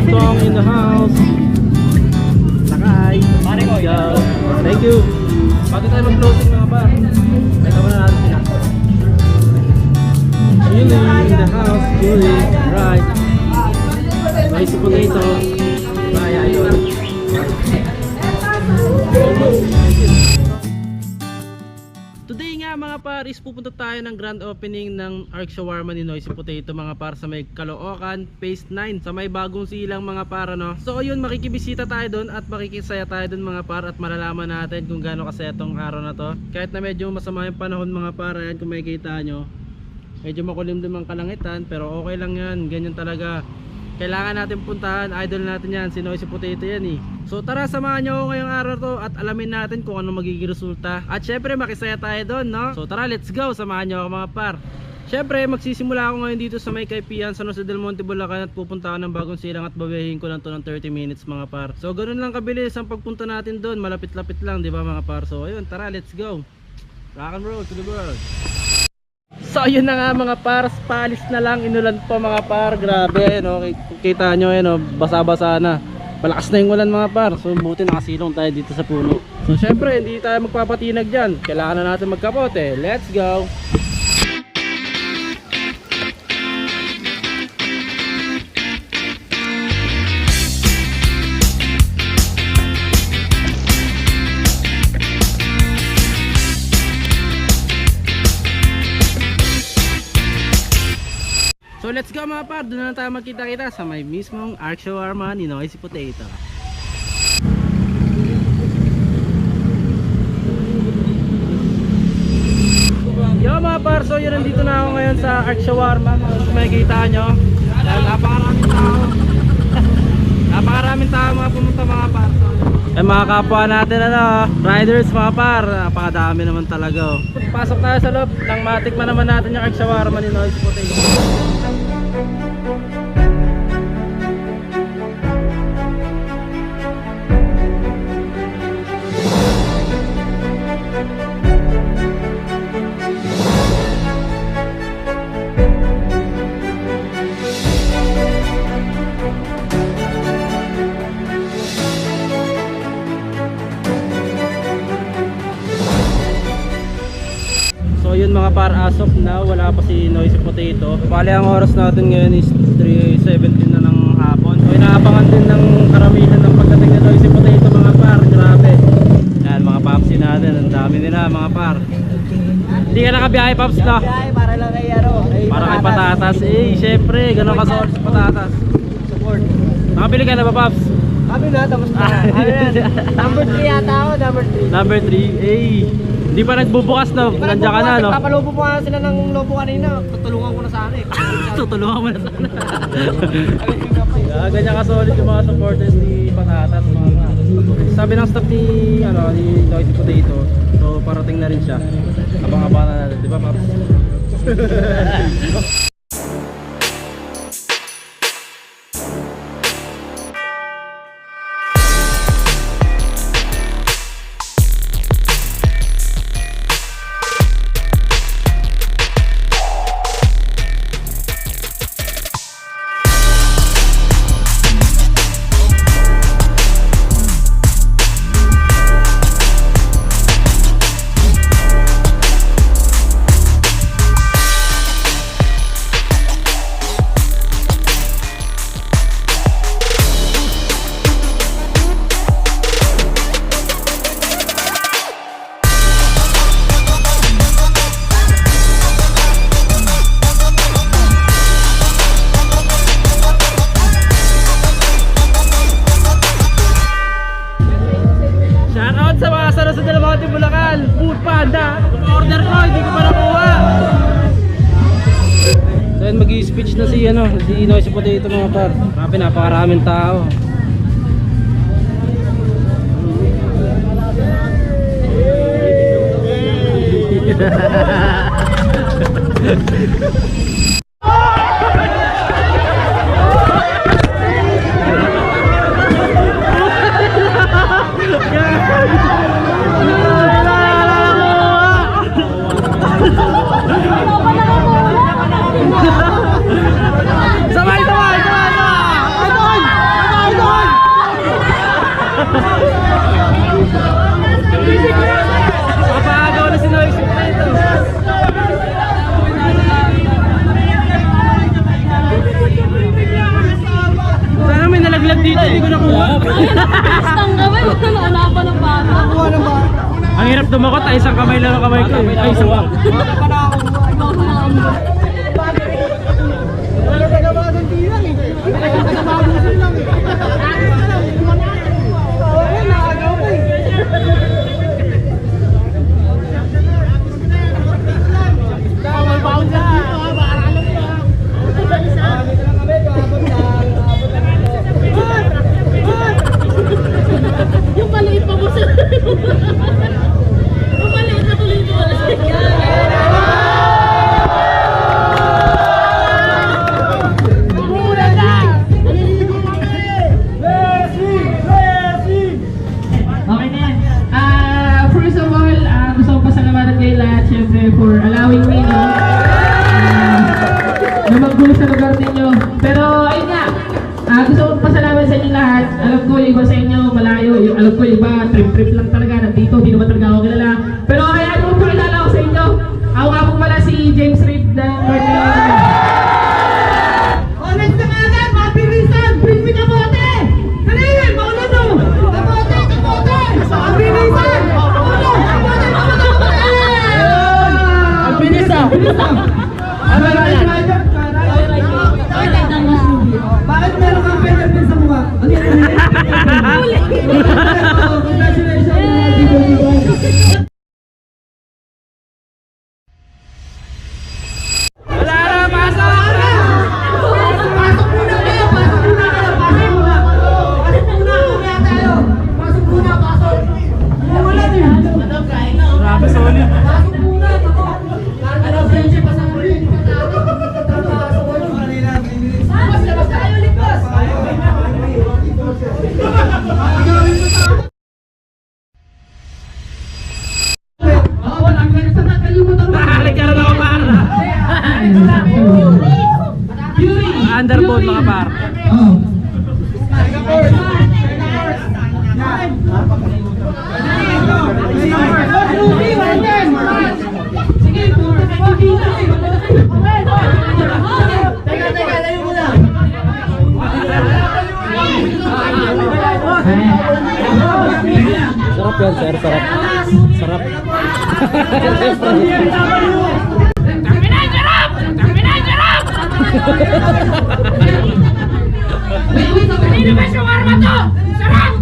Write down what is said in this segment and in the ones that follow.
Armstrong in the house. Lakay. Pare ko. Thank you. Bago tayo mag-closing mga par. Ito muna natin sila. Julie in the house. Julie. Right. Rice potato. Bye, idol. Today nga mga paris, pupunta tayo ng grand opening ng Arc Shawarma ni Noisy Potato mga par sa may Caloocan, Phase 9 sa may bagong silang mga par no. So ayun, makikibisita tayo doon at makikisaya tayo doon mga par at malalaman natin kung gaano kasaya tong araw na to. Kahit na medyo masama yung panahon mga par, ayan kung makikita nyo. Medyo makulimlim ang kalangitan pero okay lang yan, ganyan talaga. Kailangan natin puntahan, idol natin yan, si Noisy Potato yan eh. So tara samahan nyo ako ngayong araw to at alamin natin kung ano magiging resulta. At syempre makisaya tayo doon no. So tara let's go, samahan nyo ako mga par. Syempre magsisimula ako ngayon dito sa may Kaipian San Jose del Monte Bulacan at pupunta ako ng bagong silang at babayahin ko lang to ng 30 minutes mga par. So ganoon lang kabilis ang pagpunta natin doon, malapit-lapit lang 'di ba mga par. So ayun, tara let's go. Rock and roll to the world. So yun na nga mga par, palis na lang inulan po mga par, grabe no. Kita nyo eh no, basa-basa na. Malakas na yung ulan mga par. So buti nakasilong tayo dito sa puno. So syempre hindi tayo magpapatinag diyan. Kailangan na natin magkapote. Let's go. Let's go mga par, doon na tayo magkita-kita sa may mismong Arc Shawarma ni Noisy Potato. Yo mga par, so yun nandito na ako ngayon sa Arc Shawarma. Kung makikita nyo, dahil napakaraming tao. napakaraming tao mga pumunta mga par. Eh mga kapwa natin ano, riders mga par, napakadami naman talaga. Oh. Pasok tayo sa loob, nang matikman naman natin yung Arc Shawarma ni Noisy Potato. Mga par as of now, wala pa si Noisy Potato. Bali ang oras natin ngayon is 3.17 na ng hapon. So inaabangan din ng karamihan ng pagdating ni Noisy Potato mga par. Grabe. Yan mga papsi natin, ang dami nila mga par. Hindi ka nakabiyahe paps no? Para lang kay. Kay Para kay patatas. Eh, syempre, ganun ka sa patatas. Support. Nakabili ka na ba paps? Kami na, tapos na. Ano? Number 3 yata ako, number 3. Number 3. Eh, hindi pa nagbubukas no? Nandiyan ka na no? Papalubo po nga sila ng lobo kanina. Tutulungan ko na sana eh. Tutulungan mo na sana. Yeah, ganyan ka solid yung mga supporters ni Patatas mga ka. Sabi ng staff ni ano ni Noisy Potato, so parating na rin siya. Abang-abang na natin, di ba, Paps? ano, si Noisy Potato mga par. Grabe, napakaraming tao. Sabay, isang kamay lang ang kamay ko. eh. Ay, isang Yung ah, gusto ko pasalamat sa inyo lahat. Alam ko, iba sa inyo, malayo. Yung, alam ko, iba, trip-trip lang talaga. Nandito, hindi naman talaga ako kilala. Pero, kaya ano po kilala ko sa inyo. Ako nga po pala si James Reed ng North Teka, teka, layo muna. Sarap yan, sir. Sarap. Sarap. Kanino ba shawarma to? Sarap!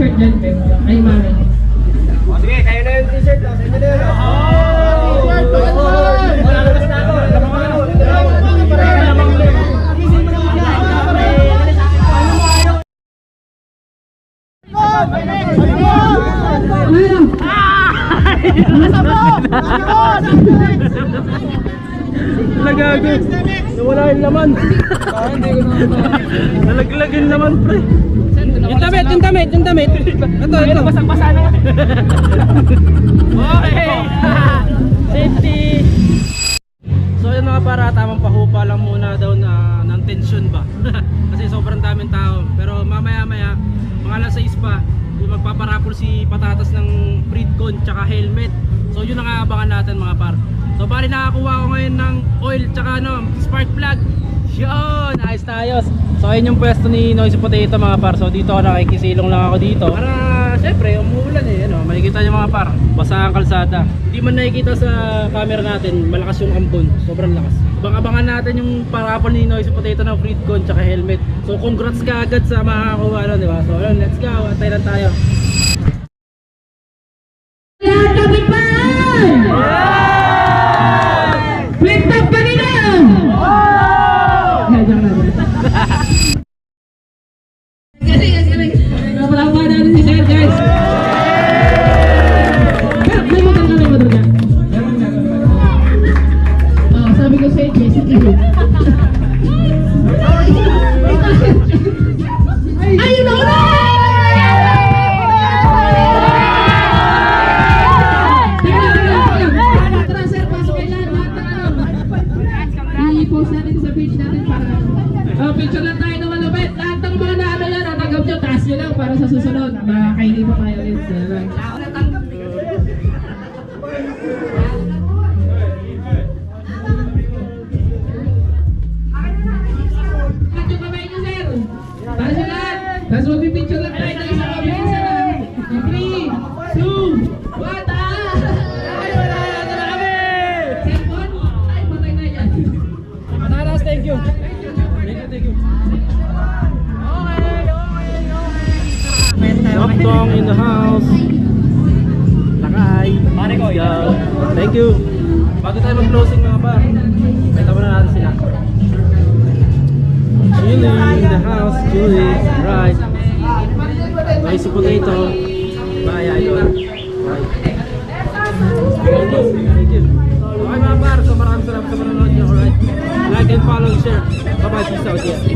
T-shirt dyan, Pep. Ay, mami. Sige, kayo na yung t-shirt. Sa inyo na yun. Nagago. Nawala yung laman. Nalaglag yung laman, pre. Yung damit, yung damit, yung damit. Ito, ito. Basang-basa na nga. okay. Safety. So yun mga para, tamang pahupa lang muna daw na ng tension ba. Kasi sobrang daming tao. Pero mamaya maya, mga alas 6 pa, magpaparapol si Patatas ng Freedcon tsaka helmet. So yun ang aabangan natin mga par. So bali nakakuha ko ngayon ng oil tsaka ano, spark plug. Yun, ayos na ayos. So ayun yung pwesto ni Noisy Potato mga par. So dito ako nakikisilong lang ako dito. Para syempre umuulan eh, ano, makikita niyo mga par, basa ang kalsada. Hindi man nakikita sa camera natin, malakas yung ambon, sobrang lakas. Abang-abangan natin yung parapol ni Noisy Potato ng Freedcon tsaka helmet. So congrats ka agad sa makakakuha ano, di ba? So ayun, let's go. Antay lang tayo. there, there is. Pa tayo ulit. Yan the house. Lakay. Let's go. Thank you. Bago tayo mag-closing mga par, kita muna natin sila. Julie in the house. Julie. Right. May si Potato. Bye, idol. Bye. Thank you. Thank you. Okay mga par, so maraming salamat sa panonood nyo. Alright. Like and follow and share. Bye-bye. Peace out.